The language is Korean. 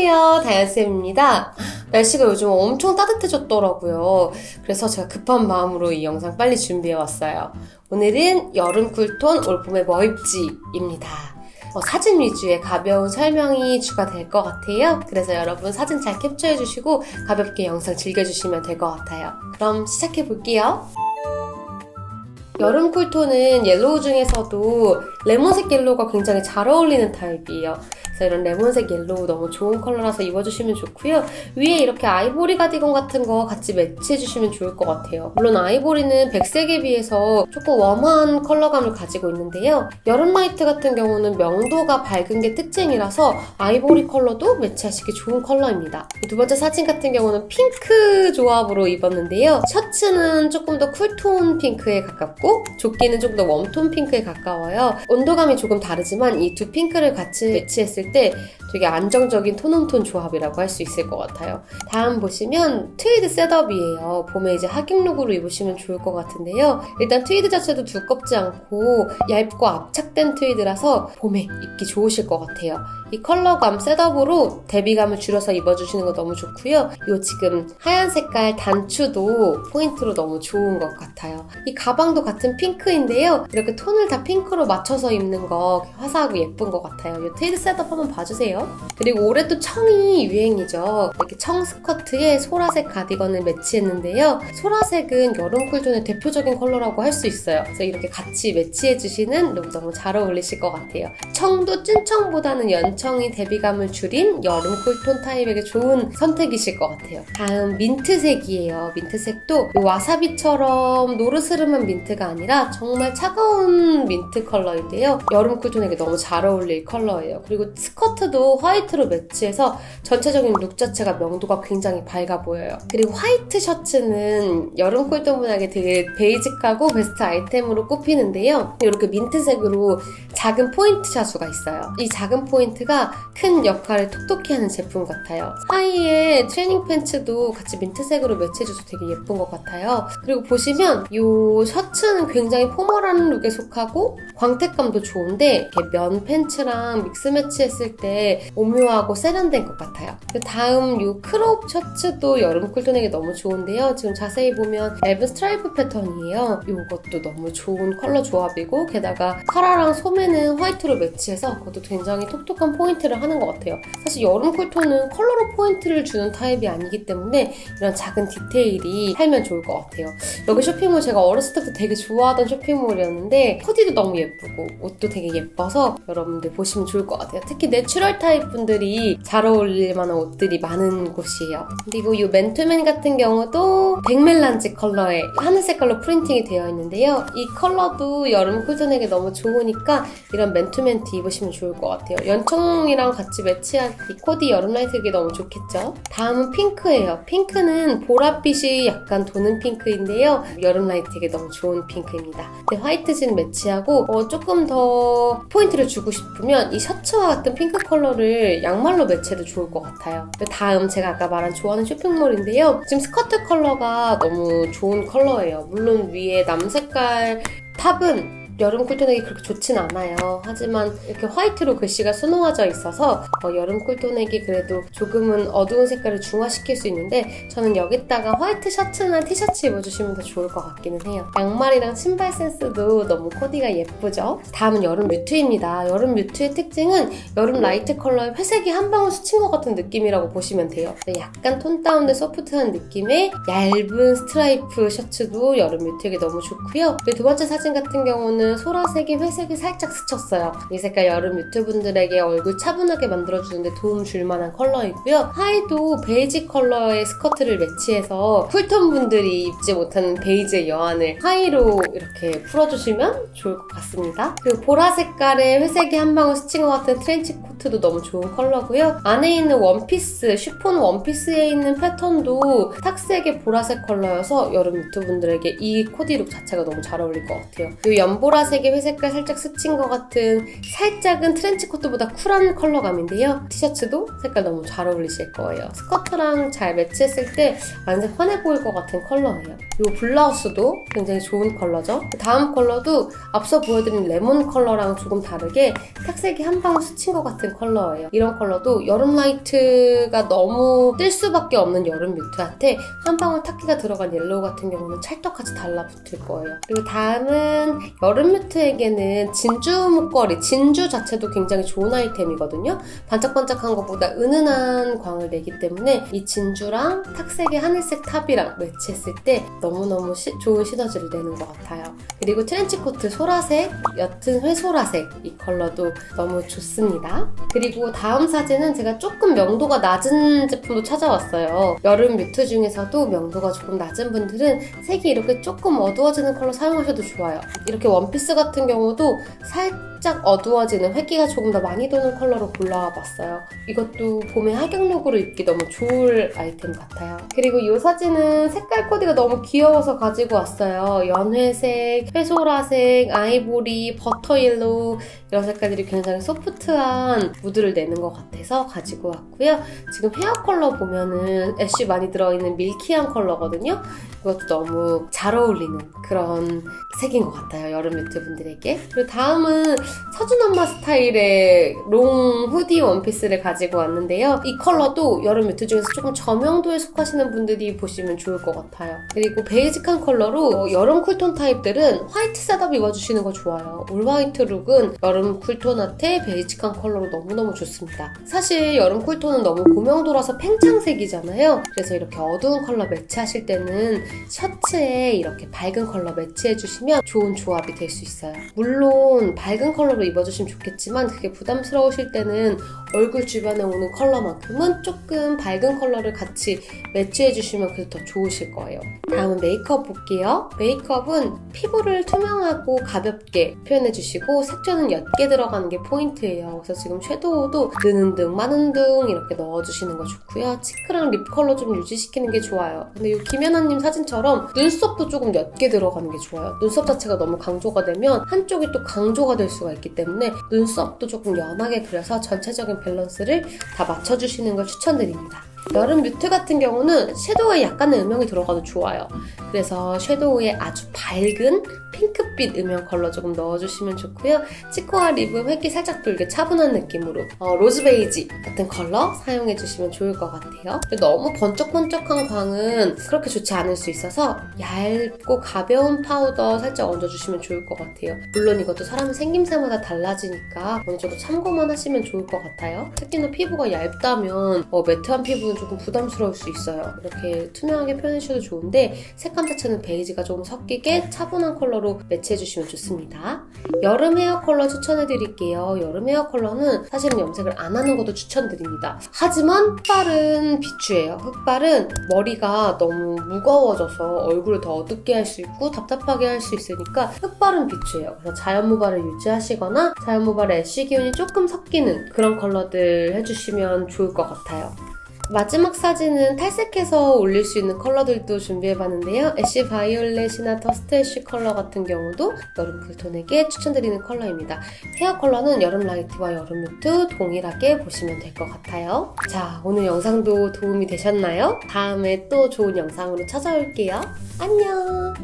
안녕하세요. 다현쌤입니다. 날씨가 요즘 엄청 따뜻해졌더라고요. 그래서 제가 급한 마음으로 이 영상 빨리 준비해왔어요. 오늘은 여름 쿨톤 올봄에 뭐 입지입니다. 어, 사진 위주의 가벼운 설명이 주가 될 것 같아요. 그래서 여러분 사진 잘 캡처해주시고 가볍게 영상 즐겨주시면 될 것 같아요. 그럼 시작해볼게요. 여름 쿨톤은 옐로우 중에서도 레몬색 옐로우가 굉장히 잘 어울리는 타입이에요. 그래서 이런 레몬색 옐로우 너무 좋은 컬러라서 입어주시면 좋고요. 위에 이렇게 아이보리 가디건 같은 거 같이 매치해주시면 좋을 것 같아요. 물론 아이보리는 백색에 비해서 조금 웜한 컬러감을 가지고 있는데요. 여름 라이트 같은 경우는 명도가 밝은 게 특징이라서 아이보리 컬러도 매치하시기 좋은 컬러입니다. 두 번째 사진 같은 경우는 핑크 조합으로 입었는데요. 셔츠는 조금 더 쿨톤 핑크에 가깝고 조끼는 좀더 웜톤 핑크에 가까워요. 온도감이 조금 다르지만 이 두 핑크를 같이 매치했을 때 되게 안정적인 톤온톤 조합이라고 할 수 있을 것 같아요. 다음 보시면 트위드 셋업이에요. 봄에 이제 하객룩으로 입으시면 좋을 것 같은데요. 일단 트위드 자체도 두껍지 않고 얇고 압착된 트위드라서 봄에 입기 좋으실 것 같아요. 이 컬러감 셋업으로 대비감을 줄여서 입어주시는 거 너무 좋고요. 이 지금 하얀 색깔 단추도 포인트로 너무 좋은 것 같아요. 이 가방도 같은 핑크인데요. 이렇게 톤을 다 핑크로 맞춰서 입는 거 화사하고 예쁜 것 같아요. 이 테일 셋업 한번 봐주세요. 그리고 올해 또 청이 유행이죠. 이렇게 청 스커트에 소라색 가디건을 매치했는데요. 소라색은 여름 쿨톤의 대표적인 컬러라고 할 수 있어요. 그래서 이렇게 같이 매치해주시는 룩 너무 잘 어울리실 것 같아요. 청도 찐청보다는 연 청이 대비감을 줄인 여름 쿨톤 타입에게 좋은 선택이실 것 같아요. 다음 민트색이에요. 민트색도 와사비처럼 노르스름한 민트가 아니라 정말 차가운 민트 컬러인데요. 여름 쿨톤에게 너무 잘 어울릴 컬러예요. 그리고 스커트도 화이트로 매치해서 전체적인 룩 자체가 명도가 굉장히 밝아 보여요. 그리고 화이트 셔츠는 여름 쿨톤 분에게 되게 베이직하고 베스트 아이템으로 꼽히는데요. 이렇게 민트색으로 작은 포인트 샤수가 있어요. 이 작은 포인트 가 큰 역할을 톡톡히 하는 제품 같아요. 사이에 트레이닝 팬츠도 같이 민트색으로 매치해줘서 되게 예쁜 것 같아요. 그리고 보시면 이 셔츠는 굉장히 포멀한 룩에 속하고 광택감도 좋은데 이렇게 면 팬츠랑 믹스 매치했을 때 오묘하고 세련된 것 같아요. 그 다음 이 크롭 셔츠도 여름 쿨톤에게 너무 좋은데요. 지금 자세히 보면 얇은 스트라이프 패턴이에요. 이것도 너무 좋은 컬러 조합이고 게다가 카라랑 소매는 화이트로 매치해서 그것도 굉장히 톡톡한 포인트를 하는 것 같아요. 사실 여름 쿨톤은 컬러로 포인트를 주는 타입이 아니기 때문에 이런 작은 디테일이 살면 좋을 것 같아요. 여기 쇼핑몰 제가 어렸을 때부터 되게 좋아하던 쇼핑몰이었는데 코디도 너무 예쁘고 옷도 되게 예뻐서 여러분들 보시면 좋을 것 같아요. 특히 내추럴 타입 분들이 잘 어울릴 만한 옷들이 많은 곳이에요. 그리고 이 맨투맨 같은 경우도 백멜란지 컬러의 하늘 색깔로 프린팅이 되어 있는데요. 이 컬러도 여름 쿨톤에게 너무 좋으니까 이런 맨투맨 티 입으시면 좋을 것 같아요. 연청 이랑 같이 매치한 이 코디 여름 라이트기 너무 좋겠죠? 다음은 핑크예요. 핑크는 보랏빛이 약간 도는 핑크인데요. 여름 라이트에게 너무 좋은 핑크입니다. 근데 화이트 진 매치하고 어, 조금 더 포인트를 주고 싶으면 이 셔츠와 같은 핑크 컬러를 양말로 매치해도 좋을 것 같아요. 다음 제가 아까 말한 좋아하는 쇼핑몰인데요. 지금 스커트 컬러가 너무 좋은 컬러예요. 물론 위에 남색깔 탑은 여름 쿨톤에게 그렇게 좋진 않아요. 하지만 이렇게 화이트로 글씨가 수놓아져 있어서 어, 여름 쿨톤에게 그래도 조금은 어두운 색깔을 중화시킬 수 있는데 저는 여기다가 화이트 셔츠나 티셔츠 입어주시면 더 좋을 것 같기는 해요. 양말이랑 신발 센스도 너무 코디가 예쁘죠? 다음은 여름 뮤트입니다. 여름 뮤트의 특징은 여름 라이트 컬러에 회색이 한 방울 스친 것 같은 느낌이라고 보시면 돼요. 약간 톤 다운된 소프트한 느낌의 얇은 스트라이프 셔츠도 여름 뮤트에게 너무 좋고요. 두 번째 사진 같은 경우는 소라색이 회색이 살짝 스쳤어요. 이 색깔 여름 유튜분들에게 얼굴 차분하게 만들어주는데 도움 줄 만한 컬러이고요. 하의도 베이지 컬러의 스커트를 매치해서 쿨톤 분들이 입지 못하는 베이지의 여한을 하의로 이렇게 풀어주시면 좋을 것 같습니다. 그리고 보라 색깔의 회색이 한 방울 스친 것 같은 트렌치 코트도 너무 좋은 컬러고요. 안에 있는 원피스, 쉬폰 원피스에 있는 패턴도 탁색의 보라색 컬러여서 여름 유튜분들에게 이 코디룩 자체가 너무 잘 어울릴 것 같아요. 이 연보라 보라색에 회색깔 살짝 스친 것 같은 살짝은 트렌치 코트보다 쿨한 컬러감인데요. 티셔츠도 색깔 너무 잘 어울리실 거예요. 스커트랑 잘 매치했을 때 완전 환해 보일 것 같은 컬러예요. 이 블라우스도 굉장히 좋은 컬러죠. 그 다음 컬러도 앞서 보여드린 레몬 컬러랑 조금 다르게 탁색이 한 방울 스친 것 같은 컬러예요. 이런 컬러도 여름 라이트가 너무 뜰 수밖에 없는 여름 뮤트한테 한 방울 탁기가 들어간 옐로우 같은 경우는 찰떡같이 달라붙을 거예요. 그리고 다음은 여름 뮤트에게는 진주 목걸이, 진주 자체도 굉장히 좋은 아이템이거든요. 반짝반짝한 것보다 은은한 광을 내기 때문에 이 진주랑 탁색의 하늘색 탑이랑 매치했을 때 너무너무 시- 좋은 시너지를 내는 것 같아요. 그리고 트렌치코트 소라색, 옅은 회소라색 이 컬러도 너무 좋습니다. 그리고 다음 사진은 제가 조금 명도가 낮은 제품도 찾아왔어요. 여름 뮤트 중에서도 명도가 조금 낮은 분들은 색이 이렇게 조금 어두워지는 컬러 사용하셔도 좋아요. 이렇게 원피 스 같은 경우도 살짝 어두워지는 획기가 조금 더 많이 도는 컬러로 골라와 봤어요. 이것도 봄에 하경룩으로 입기 너무 좋을 아이템 같아요. 그리고 이 사진은 색깔 코디가 너무 귀여워서 가지고 왔어요. 연회색, 회소라색, 아이보리, 버터 옐로우 이런 색깔들이 굉장히 소프트한 무드를 내는 것 같아서 가지고 왔고요. 지금 헤어 컬러 보면은 애쉬 많이 들어있는 밀키한 컬러거든요. 이것도 너무 잘 어울리는 그런 색인 것 같아요. 여름 뮤트 분들에게. 그리고 다음은 서준 엄마 스타일의 롱 후디 원피스를 가지고 왔는데요. 이 컬러도 여름 뮤트 중에서 조금 저명도에 속하시는 분들이 보시면 좋을 것 같아요. 그리고 베이직한 컬러로 어, 여름 쿨톤 타입들은 화이트 셋업 입어주시는 거 좋아요. 올 화이트 룩은 여름 쿨톤한테 베이직한 컬러로 너무너무 좋습니다. 사실 여름 쿨톤은 너무 고명도라서 팽창색이잖아요. 그래서 이렇게 어두운 컬러 매치하실 때는 셔츠에 이렇게 밝은 컬러 매치해주시면 좋은 조합이 될 수 있어요. 물론 밝은 컬러로 입어주시면 좋겠지만 그게 부담스러우실 때는 얼굴 주변에 오는 컬러만큼은 조금 밝은 컬러를 같이 매치해주시면 그게 더 좋으실 거예요. 다음은 메이크업 볼게요. 메이크업은 피부를 투명하고 가볍게 표현해주시고 색조는 옅게 들어가는 게 포인트예요. 그래서 지금 섀도우도 느는 등 많은 등 이렇게 넣어주시는 거 좋고요. 치크랑 립 컬러 좀 유지시키는 게 좋아요. 근데 이 김연아님 사진처럼 눈썹도 조금 옅게 들어가는 게 좋아요. 눈썹 자체가 너무 강조가 되면 한쪽이 또 강조가 될 수가 있기 때문에 눈썹도 조금 연하게 그려서 전체적인 밸런스를 다 맞춰주시는 걸 추천드립니다. 여름 뮤트 같은 경우는 섀도우에 약간의 음영이 들어가도 좋아요. 그래서 섀도우에 아주 밝은 핑크빛 음영 컬러 조금 넣어주시면 좋고요. 치코와 립은 획기 살짝 돌게 차분한 느낌으로 어, 로즈 베이지 같은 컬러 사용해주시면 좋을 것 같아요. 너무 번쩍번쩍한 광은 그렇게 좋지 않을 수 있어서 얇고 가벼운 파우더 살짝 얹어주시면 좋을 것 같아요. 물론 이것도 사람 생김새마다 달라지니까 어느 정도 참고만 하시면 좋을 것 같아요. 특히나 피부가 얇다면 어, 매트한 피부는 조금 부담스러울 수 있어요. 이렇게 투명하게 표현해주셔도 좋은데 색감 자체는 베이지가 조금 섞이게 차분한 컬러로 매치해 주시면 좋습니다. 여름 헤어 컬러 추천해 드릴게요. 여름 헤어 컬러는 사실은 염색을 안 하는 것도 추천드립니다. 하지만 흑발은 비추예요. 흑발은 머리가 너무 무거워져서 얼굴을 더 어둡게 할 수 있고 답답하게 할 수 있으니까 흑발은 비추예요. 그래서 자연 모발을 유지하시거나 자연 모발에 애쉬 기운이 조금 섞이는 그런 컬러들 해주시면 좋을 것 같아요. 마지막 사진은 탈색해서 올릴 수 있는 컬러들도 준비해봤는데요. 애쉬 바이올렛이나 더스트 애쉬 컬러 같은 경우도 여름 쿨톤에게 추천드리는 컬러입니다. 헤어 컬러는 여름 라이트와 여름 뮤트 동일하게 보시면 될 것 같아요. 자, 오늘 영상도 도움이 되셨나요? 다음에 또 좋은 영상으로 찾아올게요. 안녕!